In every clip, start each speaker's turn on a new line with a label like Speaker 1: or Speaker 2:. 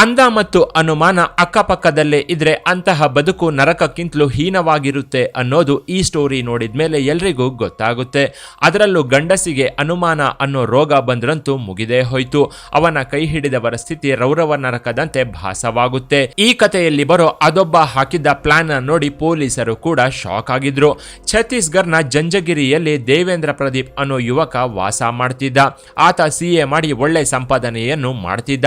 Speaker 1: ಅಂದ ಮತ್ತು ಅನುಮಾನ ಅಕ್ಕಪಕ್ಕದಲ್ಲೇ ಇದ್ರೆ ಅಂತಹ ಬದುಕು ನರಕಕ್ಕಿಂತಲೂ ಹೀನವಾಗಿರುತ್ತೆ ಅನ್ನೋದು ಈ ಸ್ಟೋರಿ ನೋಡಿದ ಮೇಲೆ ಎಲ್ರಿಗೂ ಗೊತ್ತಾಗುತ್ತೆ. ಅದರಲ್ಲೂ ಗಂಡಸಿಗೆ ಅನುಮಾನ ಅನ್ನೋ ರೋಗ ಬಂದ್ರಂತೂ ಮುಗಿದೇ ಹೋಯ್ತು. ಅವನ ಕೈ ಹಿಡಿದವರ ಸ್ಥಿತಿ ರೌರವ ನರಕದಂತೆ ಭಾಸವಾಗುತ್ತೆ. ಈ ಕಥೆಯಲ್ಲಿ ಬರೋ ಅದೊಬ್ಬ ಹಾಕಿದ್ದ ಪ್ಲಾನ್ ನೋಡಿ ಪೊಲೀಸರು ಕೂಡ ಶಾಕ್ ಆಗಿದ್ರು. ಛತ್ತೀಸ್ಗಢನ ಜಂಜಗಿರಿಯಲ್ಲಿ ದೇವೇಂದ್ರ ಪ್ರದೀಪ್ ಅನ್ನೋ ಯುವಕ ವಾಸ ಮಾಡ್ತಿದ್ದ. ಆತ ಸಿ ಎ ಮಾಡಿ ಒಳ್ಳೆ ಸಂಪಾದನೆಯನ್ನು ಮಾಡ್ತಿದ್ದ.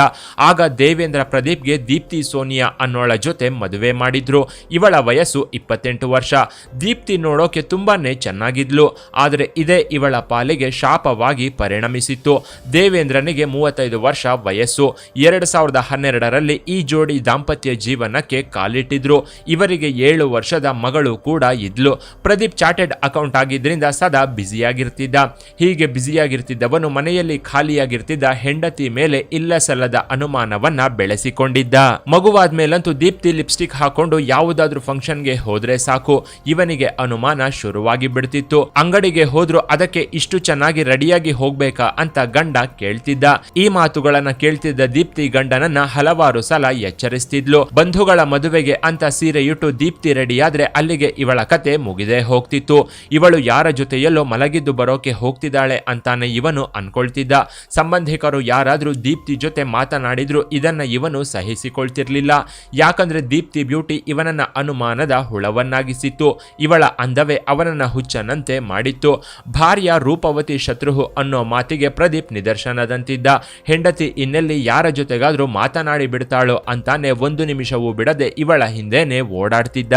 Speaker 1: ಆಗ ದೇವೇಂದ್ರ ಪ್ರದೀಪ್ಗೆ ದೀಪ್ತಿ ಸೋನಿಯಾ ಅನ್ನೋಳ ಜೊತೆ ಮದುವೆ ಮಾಡಿದ್ರು. ಇವಳ ವಯಸ್ಸು ಇಪ್ಪತ್ತೆಂಟು ವರ್ಷ. ದೀಪ್ತಿ ನೋಡೋಕೆ ತುಂಬಾನೇ ಚೆನ್ನಾಗಿದ್ಲು. ಆದರೆ ಇದೇ ಇವಳ ಪಾಲಿಗೆ ಶಾಪವಾಗಿ ಪರಿಣಮಿಸಿತ್ತು. ದೇವೇಂದ್ರನಿಗೆ ಮೂವತ್ತೈದು ವರ್ಷ ವಯಸ್ಸು. ಎರಡು ಸಾವಿರದ ಹನ್ನೆರಡರಲ್ಲಿ ಈ ಜೋಡಿ ದಾಂಪತ್ಯ ಜೀವನಕ್ಕೆ ಕಾಲಿಟ್ಟಿದ್ರು. ಇವರಿಗೆ ಏಳು ವರ್ಷದ ಮಗಳು ಕೂಡ ಇದ್ಲು. ಪ್ರದೀಪ್ ಚಾರ್ಟೆಡ್ ಅಕೌಂಟ್ ಆಗಿದ್ದರಿಂದ ಸದಾ ಬ್ಯುಸಿಯಾಗಿರ್ತಿದ್ದ. ಹೀಗೆ ಬ್ಯುಸಿಯಾಗಿರ್ತಿದ್ದವನು ಮನೆಯಲ್ಲಿ ಖಾಲಿಯಾಗಿರ್ತಿದ್ದ ಹೆಂಡತಿ ಮೇಲೆ ಇಲ್ಲ ಸಲ್ಲದ ಅನುಮಾನವನ್ನ ಬೆಳೆಸಿಕೊಂಡಿದ್ದ. ಮಗುವಾದ ಮೇಲಂತೂ ದೀಪ್ತಿ ಲಿಪ್ಸ್ಟಿಕ್ ಹಾಕೊಂಡು ಯಾವುದಾದ್ರೂ ಫಂಕ್ಷನ್ಗೆ ಹೋದ್ರೆ ಸಾಕು. ಇವನಿಗೆ ಅನುಮಾನ ಶುರುವಾಗಿ ಬಿಡ್ತಿತ್ತು. ಅಂಗಡಿಗೆ ಹೋದ್ರು ಅದಕ್ಕೆ ಇಷ್ಟು ಚೆನ್ನಾಗಿ ರೆಡಿಯಾಗಿ ಹೋಗ್ಬೇಕಾ ಅಂತ ಗಂಡ ಕೇಳ್ತಿದ್ದ. ಈ ಮಾತುಗಳನ್ನ ಕೇಳ್ತಿದ್ದ ದೀಪ್ತಿ ಗಂಡನನ್ನ ಹಲವಾರು ಸಲ ಎಚ್ಚರಿಸ್ತಿದ್ಲು. ಬಂಧುಗಳ ಮದುವೆಗೆ ಅಂತ ಸೀರೆಯುಟ್ಟು ದೀಪ್ತಿ ರೆಡಿಯಾದ್ರೆ ಅಲ್ಲಿಗೆ ಇವಳ ಕತೆ ಮುಗಿದೇ ಹೋಗ್ತಿತ್ತು. ಇವಳು ಯಾರ ಜೊತೆಯಲ್ಲೋ ಮಲಗಿದ್ದು ಬರೋಕೆ ಹೋಗ್ತಿದ್ದಾಳೆ ಅಂತಾನೆ ಇವನು ಅನ್ಕೊಳ್ತಿದ್ದ. ಸಂಬಂಧಿಕರು ಯಾರಾದ್ರೂ ದೀಪ್ತಿ ಜೊತೆ ಮಾತನಾಡಿದ್ರು ಇದನ್ನ ಇವನು ಸಹಿಸಿಕೊಳ್ತಿರ್ಲಿಲ್ಲ. ಯಾಕಂದ್ರೆ ದೀಪ್ತಿ ಬ್ಯೂಟಿ ಇವನನ್ನ ಅನುಮಾನದ ಹುಳವನ್ನಾಗಿಸಿತ್ತು. ಇವಳ ಅಂದವೇ ಅವನನ್ನ ಹುಚ್ಚನಂತೆ ಮಾಡಿತ್ತು. ಭಾರ್ಯ ರೂಪವತಿ ಶತ್ರುಹು ಅನ್ನೋ ಮಾತಿಗೆ ಪ್ರದೀಪ್ ನಿದರ್ಶನದಂತಿದ್ದ. ಹೆಂಡತಿ ಇನ್ನೆಲ್ಲಿ ಯಾರ ಜೊತೆಗಾದ್ರೂ ಮಾತನಾಡಿ ಬಿಡ್ತಾಳೋ ಅಂತಾನೆ ಒಂದು ನಿಮಿಷವೂ ಬಿಡದೆ ಇವಳ ಹಿಂದೆನೆ ಓಡಾಡ್ತಿದ್ದ.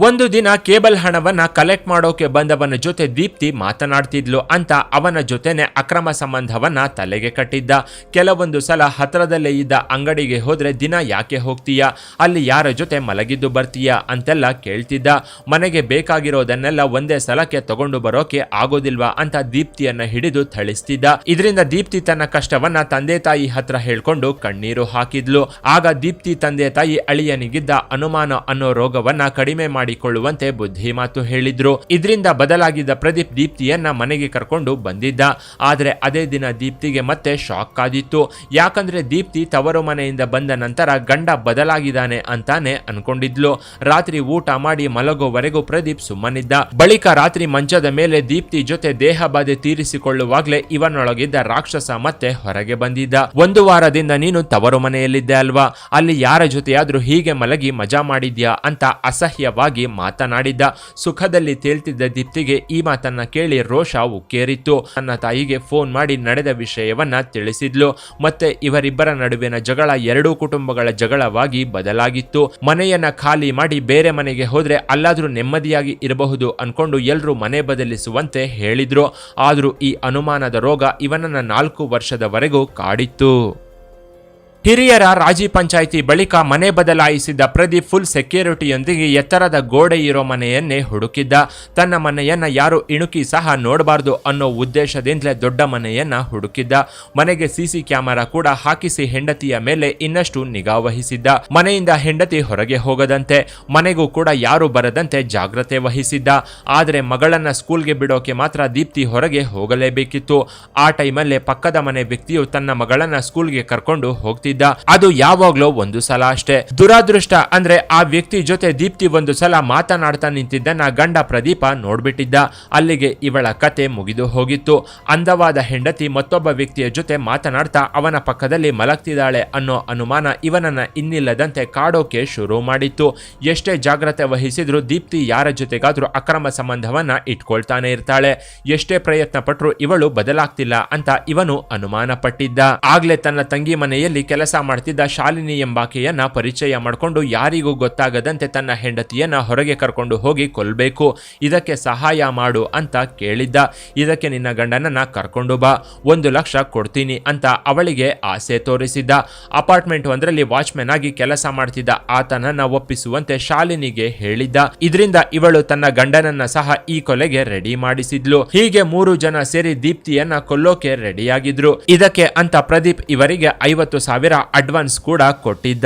Speaker 1: ಒಂದು ದಿನ ಕೇಬಲ್ ಹಣವನ್ನ ಕಲೆಕ್ಟ್ ಮಾಡೋಕೆ ಬಂದವನ ಜೊತೆ ದೀಪ್ತಿ ಮಾತನಾಡ್ತಿದ್ಲು ಅಂತ ಅವನ ಜೊತೆನೆ ಅಕ್ರಮ ಸಂಬಂಧವನ್ನ ತಲೆಗೆ ಕಟ್ಟಿದ್ದ. ಕೆಲವೊಂದು ಸಲ ಹತ್ರದಲ್ಲೇ ಇದ್ದ ಅಂಗಡಿಗೆ ಹೋದ್ರೆ ದಿನ ಯಾಕೆ ಹೋಗ್ತೀಯಾ? ಅಲ್ಲಿ ಯಾರ ಜೊತೆ ಮಲಗಿದ್ದು ಬರ್ತೀಯಾ ಅಂತೆಲ್ಲ ಕೇಳ್ತಿದ್ದ. ಮನೆಗೆ ಬೇಕಾಗಿರೋದನ್ನೆಲ್ಲ ಒಂದೇ ಸಲಕ್ಕೆ ತಗೊಂಡು ಬರೋಕೆ ಆಗೋದಿಲ್ವಾ ಅಂತ ದೀಪ್ತಿಯನ್ನ ಹಿಡಿದು ಥಳಿಸ್ತಿದ್ದ. ಇದರಿಂದ ದೀಪ್ತಿ ತನ್ನ ಕಷ್ಟವನ್ನ ತಂದೆ ತಾಯಿ ಹತ್ರ ಹೇಳ್ಕೊಂಡು ಕಣ್ಣೀರು ಹಾಕಿದ್ಲು. ಆಗ ದೀಪ್ತಿ ತಂದೆ ತಾಯಿ ಅಳಿಯನಿಗಿದ್ದ ಅನುಮಾನ ಅನ್ನೋ ರೋಗವನ್ನ ಕಡಿಮೆ ಮಾಡಿಕೊಳ್ಳುವಂತೆ ಬುದ್ಧಿ ಮಾತು ಹೇಳಿದ್ರು. ಇದರಿಂದ ಬದಲಾಗಿದ್ದ ಪ್ರದೀಪ್ ದೀಪ್ತಿಯನ್ನ ಮನೆಗೆ ಕರ್ಕೊಂಡು ಬಂದಿದ್ದ. ಆದ್ರೆ ಅದೇ ದಿನ ದೀಪ್ತಿಗೆ ಮತ್ತೆ ಶಾಕ್ ಆದಿತ್ತು. ಯಾಕಂದ್ರೆ ದೀಪ್ತಿ ತವರು ಮನೆಯಿಂದ ಬಂದ ನಂತರ ಗಂಡ ಬದಲಾಗಿದ್ದಾನೆ ಅಂತಾನೆ ಅನ್ಕೊಂಡಿದ್ಲು. ರಾತ್ರಿ ಊಟ ಮಾಡಿ ಮಲಗೋವರೆಗೂ ಪ್ರದೀಪ್ ಸುಮ್ಮನಿದ್ದ. ಬಳಿಕ ರಾತ್ರಿ ಮಂಚದ ಮೇಲೆ ದೀಪ್ತಿ ಜೊತೆ ದೇಹ ಬಾಧೆ ತೀರಿಸಿಕೊಳ್ಳುವಾಗ್ಲೇ ಇವನೊಳಗಿದ್ದ ರಾಕ್ಷಸ ಮತ್ತೆ ಹೊರಗೆ ಬಂದಿದ್ದ. ಒಂದು ವಾರದಿಂದ ನೀನು ತವರು ಮನೆಯಲ್ಲಿದ್ದೆ ಅಲ್ವಾ? ಅಲ್ಲಿ ಯಾರ ಜೊತೆಯಾದ್ರೂ ಹೀಗೆ ಮಲಗಿ ಮಜಾ ಮಾಡಿದ್ಯಾ ಅಂತ ಅಸಹ್ಯವಾಗಿ ಮಾತನಾಡಿದ್ದ. ಸುಖದಲ್ಲಿ ತೇಲ್ತಿದ್ದ ದೀಪ್ತಿಗೆ ಈ ಮಾತನ್ನ ಕೇಳಿ ರೋಷ ಉಕ್ಕೇರಿತ್ತು ತನ್ನ ತಾಯಿಗೆ ಫೋನ್ ಮಾಡಿ ನಡೆದ ವಿಷಯವನ್ನ ತಿಳಿಸಿದ್ಲು. ಮತ್ತೆ ಇವರಿಬ್ಬರ ನಡುವಿನ ಜಗಳ ಎರಡೂ ಕುಟುಂಬಗಳ ಜಗಳವಾಗಿ ಬದಲಾಗಿತ್ತು. ಮನೆಯನ್ನ ಖಾಲಿ ಮಾಡಿ ಬೇರೆ ಮನೆಗೆ ಹೋದ್ರೆ ಅಲ್ಲಾದ್ರೂ ನೆಮ್ಮದಿಯಾಗಿ ಇರಬಹುದು ಅನ್ಕೊಂಡು ಎಲ್ರೂ ಮನೆ ಬದಲಿಸುವಂತೆ ಹೇಳಿದ್ರು. ಆದ್ರೂ ಈ ಅನುಮಾನದ ರೋಗ ಇವನನ್ನ ನಾಲ್ಕು ವರ್ಷದವರೆಗೂ ಕಾಡಿತ್ತು. ಹಿರಿಯರ ರಾಜಿ ಪಂಚಾಯಿತಿ ಬಳಿಕ ಮನೆ ಬದಲಾಯಿಸಿದ ಪ್ರದೀಪ್ ಫುಲ್ ಸೆಕ್ಯೂರಿಟಿಯೊಂದಿಗೆ ಎತ್ತರದ ಗೋಡೆ ಇರೋ ಮನೆಯನ್ನೇ ಹುಡುಕಿದ್ದ. ತನ್ನ ಮನೆಯನ್ನ ಯಾರು ಇಣುಕಿ ಸಹ ನೋಡಬಾರ್ದು ಅನ್ನೋ ಉದ್ದೇಶದಿಂದಲೇ ದೊಡ್ಡ ಮನೆಯನ್ನ ಹುಡುಕಿದ್ದ. ಮನೆಗೆ ಸಿಸಿ ಕ್ಯಾಮೆರಾ ಕೂಡ ಹಾಕಿಸಿ ಹೆಂಡತಿಯ ಮೇಲೆ ಇನ್ನಷ್ಟು ನಿಗಾ ವಹಿಸಿದ್ದ. ಮನೆಯಿಂದ ಹೆಂಡತಿ ಹೊರಗೆ ಹೋಗದಂತೆ, ಮನೆಗೂ ಕೂಡ ಯಾರು ಬರದಂತೆ ಜಾಗ್ರತೆ ವಹಿಸಿದ್ದ. ಆದರೆ ಮಗಳನ್ನ ಸ್ಕೂಲ್ಗೆ ಬಿಡೋಕೆ ಮಾತ್ರ ದೀಪ್ತಿ ಹೊರಗೆ ಹೋಗಲೇಬೇಕಿತ್ತು. ಆ ಟೈಮಲ್ಲೇ ಪಕ್ಕದ ಮನೆ ವ್ಯಕ್ತಿಯು ತನ್ನ ಮಗಳನ್ನ ಸ್ಕೂಲ್ಗೆ ಕರ್ಕೊಂಡು ಹೋಗ್ತಿದ್ದ. ಅದು ಯಾವಾಗ್ಲೋ ಒಂದು ಸಲ ಅಷ್ಟೇ. ದುರಾದೃಷ್ಟ ಅಂದ್ರೆ ಆ ವ್ಯಕ್ತಿ ಜೊತೆ ದೀಪ್ತಿ ಒಂದು ಸಲ ಮಾತನಾಡ್ತಾ ನಿಂತಿದ್ದನ್ನ ಗಂಡ ಪ್ರದೀಪ ನೋಡ್ಬಿಟ್ಟಿದ್ದ. ಅಲ್ಲಿಗೆ ಇವಳ ಕತೆ ಮುಗಿದು ಹೋಗಿತ್ತು. ಅಂದವಾದ ಹೆಂಡತಿ ಮತ್ತೊಬ್ಬ ವ್ಯಕ್ತಿಯ ಜೊತೆ ಮಾತನಾಡ್ತಾ ಅವನ ಪಕ್ಕದಲ್ಲಿ ಮಲಗ್ತಿದ್ದಾಳೆ ಅನ್ನೋ ಅನುಮಾನ ಇವನನ್ನ ಇನ್ನಿಲ್ಲದಂತೆ ಕಾಡೋಕೆ ಶುರು ಮಾಡಿತ್ತು. ಎಷ್ಟೇ ಜಾಗ್ರತೆ ವಹಿಸಿದ್ರು ದೀಪ್ತಿ ಯಾರ ಜೊತೆಗಾದ್ರೂ ಅಕ್ರಮ ಸಂಬಂಧವನ್ನ ಇಟ್ಕೊಳ್ತಾನೆ ಇರ್ತಾಳೆ. ಎಷ್ಟೇ ಪ್ರಯತ್ನ ಪಟ್ರು ಇವಳು ಬದಲಾಗ್ತಿಲ್ಲ ಅಂತ ಇವನು ಅನುಮಾನ ಪಟ್ಟಿದ್ದ ಆಗ್ಲೇ ತನ್ನ ತಂಗಿ ಮನೆಯಲ್ಲಿ ಕೆಲಸ ಮಾಡ್ತಿದ್ದ ಶಾಲಿನಿ ಎಂಬಾಕೆಯನ್ನ ಪರಿಚಯ ಮಾಡಿಕೊಂಡು ಯಾರಿಗೂ ಗೊತ್ತಾಗದಂತೆ ತನ್ನ ಹೆಂಡತಿಯನ್ನ ಹೊರಗೆ ಕರ್ಕೊಂಡು ಹೋಗಿ ಕೊಲ್ಬೇಕು. ಇದಕ್ಕೆ ಸಹಾಯ ಮಾಡು ಅಂತ ಕೇಳಿದ್ದ. ಇದಕ್ಕೆ ನಿನ್ನ ಗಂಡನನ್ನ ಕರ್ಕೊಂಡು ಬಾ. ಒಂದು ಲಕ್ಷ ಕೊಡ್ತೀನಿ ಅಂತ ಅವಳಿಗೆ ಆಸೆ ತೋರಿಸಿದ್ದ. ಅಪಾರ್ಟ್ಮೆಂಟ್ ಒಂದರಲ್ಲಿ ವಾಚ್ಮೆನ್ ಆಗಿ ಕೆಲಸ ಮಾಡ್ತಿದ್ದ ಆತನನ್ನ ಒಪ್ಪಿಸುವಂತೆ ಶಾಲಿನಿಗೆ ಹೇಳಿದ್ದ. ಇದರಿಂದ ಇವಳು ತನ್ನ ಗಂಡನನ್ನ ಸಹ ಈ ಕೊಲೆಗೆ ರೆಡಿ ಮಾಡಿಸಿದ್ಲು. ಹೀಗೆ ಮೂರು ಜನ ಸೇರಿ ದೀಪ್ತಿಯನ್ನ ಕೊಲ್ಲೋಕೆ ರೆಡಿಯಾಗಿದ್ರು. ಇದಕ್ಕೆ ಅಂತ ಪ್ರದೀಪ್ ಇವರಿಗೆ ಐವತ್ತು ಸಾವಿರ ಅಡ್ವಾನ್ಸ್ ಕೂಡ ಕೊಟ್ಟಿದ್ದ.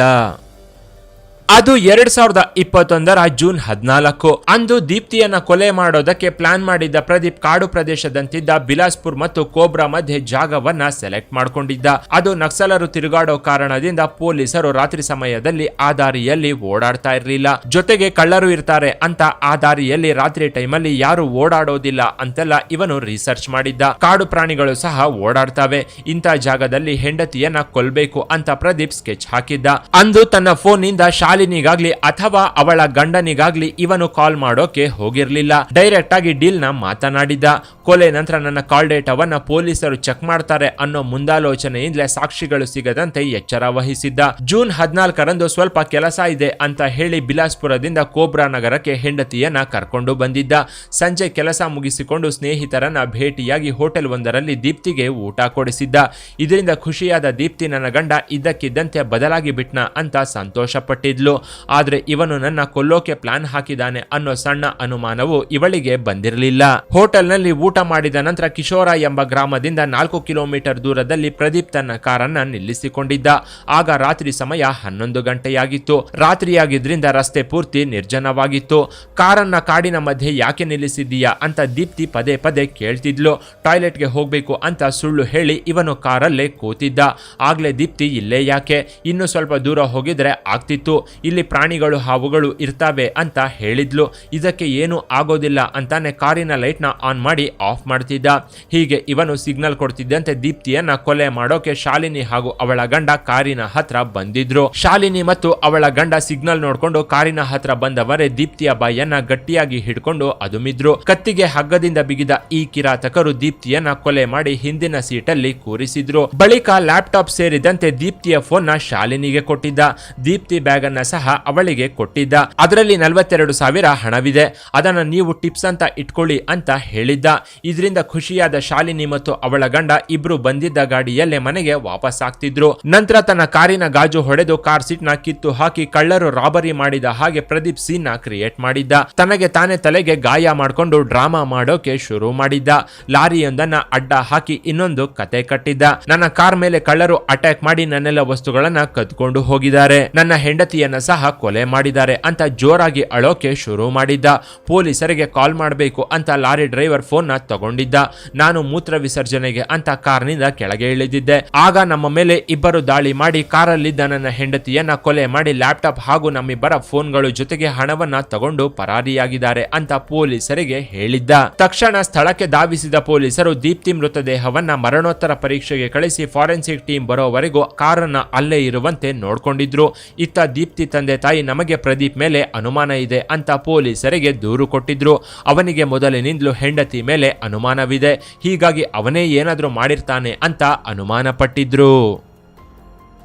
Speaker 1: ಅದು ಎರಡ್ ಸಾವಿರದ ಇಪ್ಪತ್ತೊಂದರ ಜೂನ್ ಹದಿನಾಲ್ಕು. ಅಂದು ದೀಪ್ತಿಯನ್ನ ಕೊಲೆ ಮಾಡೋದಕ್ಕೆ ಪ್ಲಾನ್ ಮಾಡಿದ್ದ ಪ್ರದೀಪ್ ಕಾಡು ಪ್ರದೇಶದಂತಿದ್ದ ಬಿಲಾಸ್ಪುರ್ ಮತ್ತು ಕೋಬ್ರಾ ಮಧ್ಯೆ ಜಾಗವನ್ನ ಸೆಲೆಕ್ಟ್ ಮಾಡಿಕೊಂಡಿದ್ದ. ಅದು ನಕ್ಸಲರು ತಿರುಗಾಡೋ ಕಾರಣದಿಂದ ಪೊಲೀಸರು ರಾತ್ರಿ ಸಮಯದಲ್ಲಿ ಆ ದಾರಿಯಲ್ಲಿ ಓಡಾಡ್ತಾ ಇರಲಿಲ್ಲ. ಜೊತೆಗೆ ಕಳ್ಳರು ಇರ್ತಾರೆ ಅಂತ ಆ ದಾರಿಯಲ್ಲಿ ರಾತ್ರಿ ಟೈಮಲ್ಲಿ ಯಾರು ಓಡಾಡೋದಿಲ್ಲ ಅಂತೆಲ್ಲ ಇವನು ರಿಸರ್ಚ್ ಮಾಡಿದ್ದ. ಕಾಡು ಪ್ರಾಣಿಗಳು ಸಹ ಓಡಾಡ್ತವೆ. ಇಂಥ ಜಾಗದಲ್ಲಿ ಹೆಂಡತಿಯನ್ನ ಕೊಲ್ಬೇಕು ಅಂತ ಪ್ರದೀಪ್ ಸ್ಕೆಚ್ ಹಾಕಿದ್ದ. ಅಂದು ತನ್ನ ಫೋನ್ನಿಂದ ಶಾಲಿನಿಗಾಗ್ಲಿ ಅಥವಾ ಅವಳ ಗಂಡನಿಗಾಗ್ಲಿ ಇವನು ಕಾಲ್ ಮಾಡೋಕೆ ಹೋಗಿರ್ಲಿಲ್ಲ. ಡೈರೆಕ್ಟ್ ಆಗಿ ಡೀಲ್ನ ಮಾತನಾಡಿದ್ದ ಕೊಲೆ ನಂತರ ನನ್ನ ಕಾಲ್ ಡೇಟಾವನ್ನು ಪೊಲೀಸರು ಚೆಕ್ ಮಾಡ್ತಾರೆ ಅನ್ನೋ ಮುಂದಾಲೋಚನೆಯಿಂದಲೇ ಸಾಕ್ಷಿಗಳು ಸಿಗದಂತೆ ಎಚ್ಚರ ವಹಿಸಿದ್ದ. ಜೂನ್ ಹದಿನಾಲ್ಕರಂದು ಸ್ವಲ್ಪ ಕೆಲಸ ಇದೆ ಅಂತ ಹೇಳಿ ಬಿಲಾಸ್ಪುರದಿಂದ ಕೋಬ್ರಾ ನಗರಕ್ಕೆ ಹೆಂಡತಿಯನ್ನ ಕರ್ಕೊಂಡು ಬಂದಿದ್ದ. ಸಂಜೆ ಕೆಲಸ ಮುಗಿಸಿಕೊಂಡು ಸ್ನೇಹಿತರನ್ನ ಭೇಟಿಯಾಗಿ ಹೋಟೆಲ್ ಒಂದರಲ್ಲಿ ದೀಪ್ತಿಗೆ ಊಟ ಕೊಡಿಸಿದ್ದ. ಇದರಿಂದ ಖುಷಿಯಾದ ದೀಪ್ತಿ ನನ್ನ ಗಂಡ ಇದ್ದಕ್ಕಿದ್ದಂತೆ ಬದಲಾಗಿ ಬಿಟ್ನ ಅಂತ ಸಂತೋಷ ಪಟ್ಟಿದ್ಲು ಆದ್ರೆ ಇವನು ನನ್ನ ಕೊಲ್ಲೋಕೆ ಪ್ಲಾನ್ ಹಾಕಿದಾನೆ ಅನ್ನೋ ಸಣ್ಣ ಅನುಮಾನವು ಇವಳಿಗೆ ಬಂದಿರಲಿಲ್ಲ. ಹೋಟೆಲ್ನಲ್ಲಿ ಊಟ ಮಾಡಿದ ನಂತರ ಕಿಶೋರ ಎಂಬ ಗ್ರಾಮದಿಂದ ನಾಲ್ಕು ಕಿಲೋಮೀಟರ್ ದೂರದಲ್ಲಿ ಪ್ರದೀಪ್ ತನ್ನ ಕಾರನ್ನ ನಿಲ್ಲಿಸಿಕೊಂಡಿದ್ದ. ಆಗ ರಾತ್ರಿ ಸಮಯ ಹನ್ನೊಂದು ಗಂಟೆಯಾಗಿತ್ತು. ರಾತ್ರಿಯಾಗಿದ್ರಿಂದ ರಸ್ತೆ ಪೂರ್ತಿ ನಿರ್ಜನವಾಗಿತ್ತು. ಕಾರನ್ನ ಕಾಡಿನ ಮಧ್ಯೆ ಯಾಕೆ ನಿಲ್ಲಿಸಿದ್ದೀಯಾ ಅಂತ ದೀಪ್ತಿ ಪದೇ ಪದೇ ಕೇಳ್ತಿದ್ಲು. ಟಾಯ್ಲೆಟ್ಗೆ ಹೋಗಬೇಕು ಅಂತ ಸುಳ್ಳು ಹೇಳಿ ಇವನು ಕಾರಲ್ಲೇ ಕೂತಿದ್ದ. ಆಗ್ಲೇ ದೀಪ್ತಿ ಇಲ್ಲೇ ಯಾಕೆ? ಇನ್ನು ಸ್ವಲ್ಪ ದೂರ ಹೋಗಿದ್ರೆ ಆಗ್ತಿತ್ತು. ಇಲ್ಲಿ ಪ್ರಾಣಿಗಳು ಹಾವುಗಳು ಇರ್ತಾವೆ ಅಂತ ಹೇಳಿದ್ಲು. ಇದಕ್ಕೆ ಏನು ಆಗೋದಿಲ್ಲ ಅಂತಾನೆ ಕಾರಿನ ಲೈಟ್ನ ಆನ್ ಮಾಡಿ ಆಫ್ ಮಾಡ್ತಿದ್ದ. ಹೀಗೆ ಇವನು ಸಿಗ್ನಲ್ ಕೊಡ್ತಿದ್ದಂತೆ ದೀಪ್ತಿಯನ್ನ ಕೊಲೆ ಮಾಡೋಕೆ ಶಾಲಿನಿ ಹಾಗೂ ಅವಳ ಗಂಡ ಕಾರಿನ ಹತ್ರ ಬಂದಿದ್ರು. ಶಾಲಿನಿ ಮತ್ತು ಅವಳ ಗಂಡ ಸಿಗ್ನಲ್ ನೋಡಿಕೊಂಡು ಕಾರಿನ ಹತ್ರ ಬಂದವರೇ ದೀಪ್ತಿಯ ಬಾಯನ್ನ ಗಟ್ಟಿಯಾಗಿ ಹಿಡ್ಕೊಂಡು ಅದುಮಿದ್ರು. ಕತ್ತಿಗೆ ಹಗ್ಗದಿಂದ ಬಿಗಿದ ಈ ಕಿರಾತಕರು ದೀಪ್ತಿಯನ್ನ ಕೊಲೆ ಮಾಡಿ ಹಿಂದಿನ ಸೀಟಲ್ಲಿ ಕೂರಿಸಿದ್ರು. ಬಳಿಕ ಲ್ಯಾಪ್ಟಾಪ್ ಸೇರಿದಂತೆ ದೀಪ್ತಿಯ ಫೋನ್ ಶಾಲಿನಿಗೆ ಕೊಟ್ಟಿದ್ದ. ದೀಪ್ತಿ ಬ್ಯಾಗ್ ಅನ್ನ ಸಹ ಅವಳಿಗೆ ಕೊಟ್ಟಿದ್ದ. ಅದರಲ್ಲಿ ನಲವತ್ತೆರಡು ಸಾವಿರ ಹಣವಿದೆ. ಅದನ್ನ ನೀವು ಟಿಪ್ಸ್ ಅಂತ ಇಟ್ಕೊಳ್ಳಿ ಅಂತ ಹೇಳಿದ್ದ. ಇದರಿಂದ ಖುಷಿಯಾದ ಶಾಲಿನಿ ಮತ್ತು ಅವಳ ಗಂಡ ಇಬ್ರು ಬಂದಿದ್ದ ಗಾಡಿಯಲ್ಲೇ ಮನೆಗೆ ವಾಪಸ್ ಆಗ್ತಿದ್ರು. ನಂತರ ತನ್ನ ಕಾರಿನ ಗಾಜು ಹೊಡೆದು ಕಾರ್ ಸೀಟ್ನ ಕಿತ್ತು ಹಾಕಿ ಕಳ್ಳರು ರಾಬರಿ ಮಾಡಿದ ಹಾಗೆ ಪ್ರದೀಪ್ ಸೀನ್ ಕ್ರಿಯೇಟ್ ಮಾಡಿದ್ದ. ತನಗೆ ತಾನೇ ತಲೆಗೆ ಗಾಯ ಮಾಡಿಕೊಂಡು ಡ್ರಾಮಾ ಮಾಡೋಕೆ ಶುರು ಮಾಡಿದ್ದ. ಲಾರಿಯೊಂದನ್ನ ಅಡ್ಡ ಹಾಕಿ ಇನ್ನೊಂದು ಕತೆ ಕಟ್ಟಿದ್ದ. ನನ್ನ ಕಾರ್ ಮೇಲೆ ಕಳ್ಳರು ಅಟ್ಯಾಕ್ ಮಾಡಿ ನನ್ನೆಲ್ಲ ವಸ್ತುಗಳನ್ನ ಕದ್ಕೊಂಡು ಹೋಗಿದ್ದಾರೆ. ನನ್ನ ಹೆಂಡತಿಯನ್ನ ಸಹ ಕೊಲೆ ಮಾಡಿದ್ದಾರೆ ಅಂತ ಜೋರಾಗಿ ಅಳೋಕೆ ಶುರು ಮಾಡಿದ್ದ. ಪೊಲೀಸರಿಗೆ ಕಾಲ್ ಮಾಡಬೇಕು ಅಂತ ಲಾರಿ ಡ್ರೈವರ್ ಫೋನ್ ತಗೊಂಡಿದ್ದ. ನಾನು ಮೂತ್ರ ವಿಸರ್ಜನೆಗೆ ಅಂತ ಕಾರ್ನಿಂದ ಕೆಳಗೆ ಇಳಿದಿದ್ದೆ. ಆಗ ನಮ್ಮ ಮೇಲೆ ಇಬ್ಬರು ದಾಳಿ ಮಾಡಿ ಕಾರಲ್ಲಿದ್ದ ನನ್ನ ಹೆಂಡತಿಯನ್ನ ಕೊಲೆ ಮಾಡಿ ಲ್ಯಾಪ್ಟಾಪ್ ಹಾಗೂ ನಮ್ಮಿಬ್ಬರ ಫೋನ್ಗಳು ಜೊತೆಗೆ ಹಣವನ್ನ ತಗೊಂಡು ಪರಾರಿಯಾಗಿದ್ದಾರೆ ಅಂತ ಪೊಲೀಸರಿಗೆ ಹೇಳಿದ್ದ. ತಕ್ಷಣ ಸ್ಥಳಕ್ಕೆ ಧಾವಿಸಿದ ಪೊಲೀಸರು ದೀಪ್ತಿ ಮೃತದೇಹವನ್ನ ಮರಣೋತ್ತರ ಪರೀಕ್ಷೆಗೆ ಕಳಿಸಿ ಫಾರೆನ್ಸಿಕ್ ಟೀಮ್ ಬರೋವರೆಗೂ ಕಾರನ್ನ ಅಲ್ಲೇ ಇರುವಂತೆ ನೋಡ್ಕೊಂಡಿದ್ರು. ಇತ್ತ ದೀಪ್ತಿ ತಂದೆ ತಾಯಿ ನಮಗೆ ಪ್ರದೀಪ್ ಮೇಲೆ ಅನುಮಾನ ಇದೆ ಅಂತ ಪೊಲೀಸರಿಗೆ ದೂರು ಕೊಟ್ಟಿದ್ರು. ಅವನಿಗೆ ಮೊದಲಿನಿಂದಲೂ ಹೆಂಡತಿ ಮೇಲೆ ಅನುಮಾನವಿದೆ. ಹೀಗಾಗಿ ಅವನೇ ಏನಾದರೂ ಮಾಡಿರ್ತಾನೆ ಅಂತ ಅನುಮಾನ ಪಟ್ಟಿದ್ರು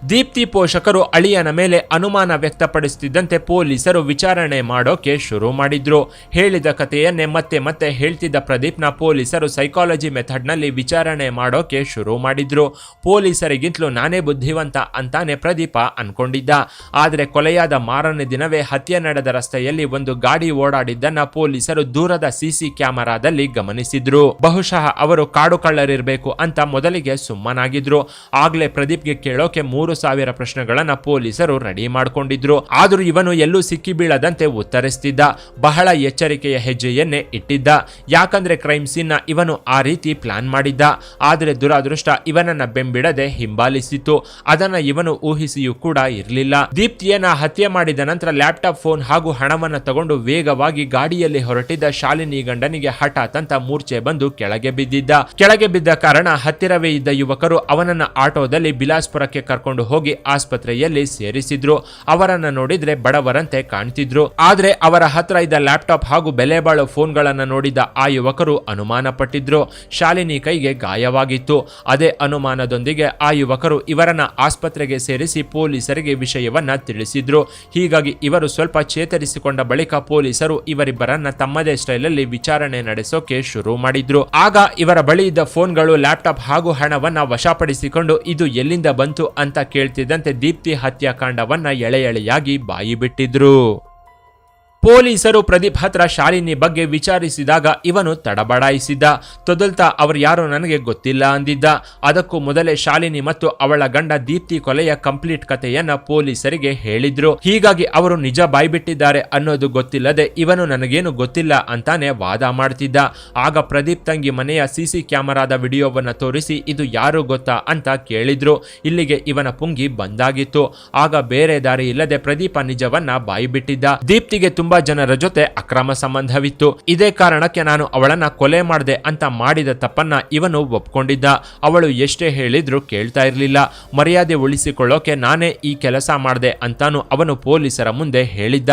Speaker 1: ದೀಪ್ತಿ ಪೋಷಕರು ಅಳಿಯನ ಮೇಲೆ ಅನುಮಾನ ವ್ಯಕ್ತಪಡಿಸುತ್ತಿದ್ದಂತೆ ಪೊಲೀಸರು ವಿಚಾರಣೆ ಮಾಡೋಕೆ ಶುರು ಮಾಡಿದ್ರು. ಹೇಳಿದ ಕಥೆಯನ್ನೇ ಮತ್ತೆ ಮತ್ತೆ ಹೇಳ್ತಿದ್ದ ಪ್ರದೀಪ್ನ ಪೊಲೀಸರು ಸೈಕಾಲಜಿ ಮೆಥಡ್ನಲ್ಲಿ ವಿಚಾರಣೆ ಮಾಡೋಕೆ ಶುರು ಮಾಡಿದ್ರು. ಪೊಲೀಸರಿಗಿಂತಲೂ ನಾನೇ ಬುದ್ಧಿವಂತ ಅಂತಾನೆ ಪ್ರದೀಪ ಅನ್ಕೊಂಡಿದ್ದ. ಆದರೆ ಕೊಲೆಯಾದ ಮಾರನೇ ದಿನವೇ ಹತ್ಯೆ ನಡೆದ ರಸ್ತೆಯಲ್ಲಿ ಒಂದು ಗಾಡಿ ಓಡಾಡಿದ್ದನ್ನ ಪೊಲೀಸರು ದೂರದ ಸಿಸಿ ಕ್ಯಾಮೆರಾದಲ್ಲಿ ಗಮನಿಸಿದ್ರು. ಬಹುಶಃ ಅವರು ಕಾಡು ಕಳ್ಳರಿರಬೇಕು ಅಂತ ಮೊದಲಿಗೆ ಸುಮ್ಮನಾಗಿದ್ರು. ಆಗ್ಲೇ ಪ್ರದೀಪ್ಗೆ ಕೇಳೋಕೆ ಮೂರು ಸಾವಿರ ಪ್ರಶ್ನೆಗಳನ್ನ ಪೊಲೀಸರು ರೆಡಿ ಮಾಡಿಕೊಂಡಿದ್ರು. ಆದರೂ ಇವನು ಎಲ್ಲೂ ಸಿಕ್ಕಿ ಬೀಳದಂತೆ ಉತ್ತರಿಸ್ತಿದ್ದ. ಬಹಳ ಎಚ್ಚರಿಕೆಯ ಹೆಜ್ಜೆಯನ್ನೇ ಇಟ್ಟಿದ್ದ. ಯಾಕಂದ್ರೆ ಕ್ರೈಮ್ ಸೀನ್ನ ಇವನು ಆ ರೀತಿ ಪ್ಲಾನ್ ಮಾಡಿದ್ದ. ಆದರೆ ದುರಾದೃಷ್ಟ ಇವನನ್ನ ಬೆಂಬಿಡದೆ ಹಿಂಬಾಲಿಸಿತು ಅದನ್ನ ಇವನು ಊಹಿಸಿಯೂ ಕೂಡ ಇರಲಿಲ್ಲ. ದೀಪ್ತಿಯನ್ನ ಹತ್ಯೆ ಮಾಡಿದ ನಂತರ ಲ್ಯಾಪ್ಟಾಪ್ ಫೋನ್ ಹಾಗೂ ಹಣವನ್ನ ತಗೊಂಡು ವೇಗವಾಗಿ ಗಾಡಿಯಲ್ಲಿ ಹೊರಟಿದ್ದ ಶಾಲಿನಿ ಗಂಡನಿಗೆ ಹಠಾತ್ ಅಂತ ಮೂರ್ಛೆ ಬಂದು ಕೆಳಗೆ ಬಿದ್ದಿದ್ದ. ಕೆಳಗೆ ಬಿದ್ದ ಕಾರಣ ಹತ್ತಿರವೇ ಇದ್ದ ಯುವಕರು ಅವನನ್ನ ಆಟೋದಲ್ಲಿ ಬಿಲಾಸ್ಪುರಕ್ಕೆ ಕರ್ಕೊಂಡು ಹೋಗಿ ಆಸ್ಪತ್ರೆಯಲ್ಲಿ ಸೇರಿಸಿದ್ರು. ಅವರನ್ನ ನೋಡಿದ್ರೆ ಬಡವರಂತೆ ಕಾಣ್ತಿದ್ರು. ಆದ್ರೆ ಅವರ ಹತ್ರ ಇದ್ದ ಲ್ಯಾಪ್ಟಾಪ್ ಹಾಗೂ ಬೆಲೆ ಬಾಳೋ ಫೋನ್ಗಳನ್ನ ನೋಡಿದ ಆ ಯುವಕರು ಅನುಮಾನ ಪಟ್ಟಿದ್ರು ಶಾಲಿನಿ ಕೈಗೆ ಗಾಯವಾಗಿತ್ತು. ಅದೇ ಅನುಮಾನದೊಂದಿಗೆ ಆ ಯುವಕರು ಇವರನ್ನ ಆಸ್ಪತ್ರೆಗೆ ಸೇರಿಸಿ ಪೊಲೀಸರಿಗೆ ವಿಷಯವನ್ನ ತಿಳಿಸಿದ್ರು. ಹೀಗಾಗಿ ಇವರು ಸ್ವಲ್ಪ ಚೇತರಿಸಿಕೊಂಡ ಬಳಿಕ ಪೊಲೀಸರು ಇವರಿಬ್ಬರನ್ನ ತಮ್ಮದೇ ಸ್ಟೈಲಲ್ಲಿ ವಿಚಾರಣೆ ನಡೆಸೋಕೆ ಶುರು ಮಾಡಿದ್ರು. ಆಗ ಇವರ ಬಳಿ ಇದ್ದ ಫೋನ್ಗಳು, ಲ್ಯಾಪ್ಟಾಪ್ ಹಾಗೂ ಹಣವನ್ನ ವಶಪಡಿಸಿಕೊಂಡು ಇದು ಎಲ್ಲಿಂದ ಬಂತು ಅಂತ ಕೇಳ್ತಿದ್ದಂತೆ ದೀಪ್ತಿ ಹತ್ಯಾಕಾಂಡವನ್ನ ಎಳೆ ಎಳೆಯಾಗಿ ಬಾಯಿ ಬಿಟ್ಟಿದ್ರು ಪೊಲೀಸರು ಪ್ರದೀಪ್ ಹತ್ರ ಶಾಲಿನಿ ಬಗ್ಗೆ ವಿಚಾರಿಸಿದಾಗ ಇವನು ತಡಬಡಾಯಿಸಿದ್ದ. ತೊದಲ್ತಾ, ಅವರು ಯಾರು ನನಗೆ ಗೊತ್ತಿಲ್ಲ ಅಂದಿದ್ದ. ಅದಕ್ಕೂ ಮೊದಲೇ ಶಾಲಿನಿ ಮತ್ತು ಅವಳ ಗಂಡ ದೀಪ್ತಿ ಕೊಲೆಯ ಕಂಪ್ಲೀಟ್ ಕಥೆಯನ್ನ ಪೊಲೀಸರಿಗೆ ಹೇಳಿದ್ರು. ಹೀಗಾಗಿ ಅವರು ನಿಜ ಬಾಯ್ಬಿಟ್ಟಿದ್ದಾರೆ ಅನ್ನೋದು ಗೊತ್ತಿಲ್ಲದೆ ಇವನು ನನಗೇನು ಗೊತ್ತಿಲ್ಲ ಅಂತಾನೆ ವಾದ ಮಾಡ್ತಿದ್ದ. ಆಗ ಪ್ರದೀಪ್ ತಂಗಿ ಮನೆಯ ಸಿಸಿ ಕ್ಯಾಮೆರಾದ ವಿಡಿಯೋವನ್ನ ತೋರಿಸಿ, ಇದು ಯಾರು ಗೊತ್ತಾ? ಅಂತ ಕೇಳಿದ್ರು. ಇಲ್ಲಿಗೆ ಇವನ ಪುಂಗಿ ಬಂದಾಗಿತ್ತು. ಆಗ ಬೇರೆ ದಾರಿ ಇಲ್ಲದೆ ಪ್ರದೀಪ ನಿಜವನ್ನ ಬಾಯಿಬಿಟ್ಟಿದ್ದ. ದೀಪ್ತಿಗೆ ಜನರ ಜೊತೆ ಅಕ್ರಮ ಸಂಬಂಧವಿತ್ತು. ಇದೇ ಕಾರಣಕ್ಕೆ ನಾನು ಅವಳನ್ನ ಕೊಲೆ ಮಾಡಿದೆ ಅಂತ ಮಾಡಿದ ತಪ್ಪನ್ನ ಇವನು ಒಪ್ಕೊಂಡಿದ್ದ. ಅವಳು ಎಷ್ಟೇ ಹೇಳಿದ್ರು ಕೇಳ್ತಾ ಇರಲಿಲ್ಲ. ಮರ್ಯಾದೆ ಉಳಿಸಿಕೊಳ್ಳೋಕೆ ನಾನೇ ಈ ಕೆಲಸ ಮಾಡಿದೆ ಅಂತಾನು ಅವನು ಪೊಲೀಸರ ಮುಂದೆ ಹೇಳಿದ್ದ.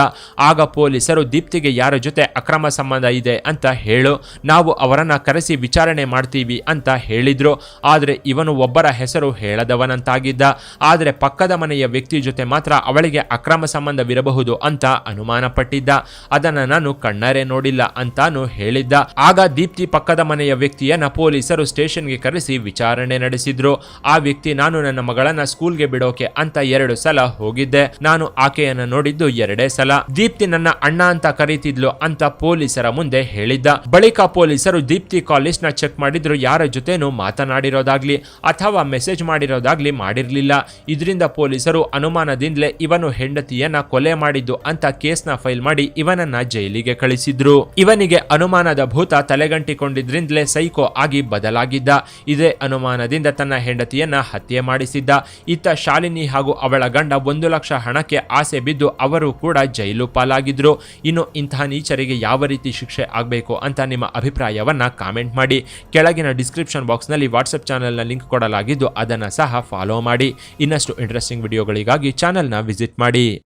Speaker 1: ಆಗ ಪೊಲೀಸರು ದೀಪ್ತಿಗೆ ಯಾರ ಜೊತೆ ಅಕ್ರಮ ಸಂಬಂಧ ಇದೆ ಅಂತ ಹೇಳು, ನಾವು ಅವರನ್ನ ಕರೆಸಿ ವಿಚಾರಣೆ ಮಾಡ್ತೀವಿ ಅಂತ ಹೇಳಿದ್ರು. ಆದ್ರೆ ಇವನು ಒಬ್ಬರ ಹೆಸರು ಹೇಳದವನಂತಾಗಿದ್ದ. ಆದರೆ ಪಕ್ಕದ ಮನೆಯ ವ್ಯಕ್ತಿ ಜೊತೆ ಮಾತ್ರ ಅವಳಿಗೆ ಅಕ್ರಮ ಸಂಬಂಧವಿರಬಹುದು ಅಂತ ಅನುಮಾನ ಪಟ್ಟಿದ್ದ ಅದನ್ನ ನಾನು ಕಣ್ಣಾರೆ ನೋಡಿಲ್ಲ ಅಂತಾನು ಹೇಳಿದ್ದ. ಆಗ ದೀಪ್ತಿ ಪಕ್ಕದ ಮನೆಯ ವ್ಯಕ್ತಿಯನ್ನ ಪೊಲೀಸರು ಸ್ಟೇಷನ್ಗೆ ಕರೆಸಿ ವಿಚಾರಣೆ ನಡೆಸಿದ್ರು. ಆ ವ್ಯಕ್ತಿ, ನಾನು ನನ್ನ ಮಗಳನ್ನ ಸ್ಕೂಲ್ಗೆ ಬಿಡೋಕೆ ಅಂತ ಎರಡು ಸಲ ಹೋಗಿದ್ದೆ. ನಾನು ಆಕೆಯನ್ನ ನೋಡಿದ್ದು ಎರಡೇ ಸಲ. ದೀಪ್ತಿ ನನ್ನ ಅಣ್ಣ ಅಂತ ಕರೀತಿದ್ಲು ಅಂತ ಪೊಲೀಸರ ಮುಂದೆ ಹೇಳಿದ್ದ. ಬಳಿಕ ಪೊಲೀಸರು ದೀಪ್ತಿ ಕಾಲೇಜ್ನ ಚೆಕ್ ಮಾಡಿದ್ರು. ಯಾರ ಜೊತೆನೂ ಮಾತನಾಡಿರೋದಾಗ್ಲಿ ಅಥವಾ ಮೆಸೇಜ್ ಮಾಡಿರೋದಾಗ್ಲಿ ಮಾಡಿರ್ಲಿಲ್ಲ. ಇದರಿಂದ ಪೊಲೀಸರು ಅನುಮಾನದಿಂದಲೇ ಇವನು ಹೆಂಡತಿಯನ್ನ ಕೊಲೆ ಮಾಡಿದ್ದು ಅಂತ ಕೇಸ್ನ ಫೈಲ್ ಮಾಡಿ ಇವನನ್ನ ಜೈಲಿಗೆ ಕಳಿಸಿದ್ರು. ಇವನಿಗೆ ಅನುಮಾನದ ಭೂತ ತಲೆಗಂಟಿಕೊಂಡಿದ್ರಿಂದಲೇ ಸೈಕೋ ಆಗಿ ಬದಲಾಗಿದ್ದ. ಇದೇ ಅನುಮಾನದಿಂದ ತನ್ನ ಹೆಂಡತಿಯನ್ನ ಹತ್ಯೆ ಮಾಡಿಸಿದ್ದ. ಇತ್ತ ಶಾಲಿನಿ ಹಾಗೂ ಅವಳ ಗಂಡ ಒಂದು ಲಕ್ಷ ಹಣಕ್ಕೆ ಆಸೆ ಬಿದ್ದು ಅವರು ಕೂಡ ಜೈಲು ಪಾಲಾಗಿದ್ರು. ಇನ್ನು ಇಂತಹ ನೀಚರಿಗೆ ಯಾವ ರೀತಿ ಶಿಕ್ಷೆ ಆಗಬೇಕು ಅಂತ ನಿಮ್ಮ ಅಭಿಪ್ರಾಯವನ್ನ ಕಾಮೆಂಟ್ ಮಾಡಿ. ಕೆಳಗಿನ ಡಿಸ್ಕ್ರಿಪ್ಷನ್ ಬಾಕ್ಸ್ನಲ್ಲಿ ವಾಟ್ಸಪ್ ಚಾನೆಲ್ನ ಲಿಂಕ್ ಕೊಡಲಾಗಿದ್ದು ಅದನ್ನು ಸಹ ಫಾಲೋ ಮಾಡಿ. ಇನ್ನಷ್ಟು ಇಂಟ್ರೆಸ್ಟಿಂಗ್ ವಿಡಿಯೋಗಳಿಗಾಗಿ ಚಾನೆಲ್ನ ವಿಸಿಟ್ ಮಾಡಿ.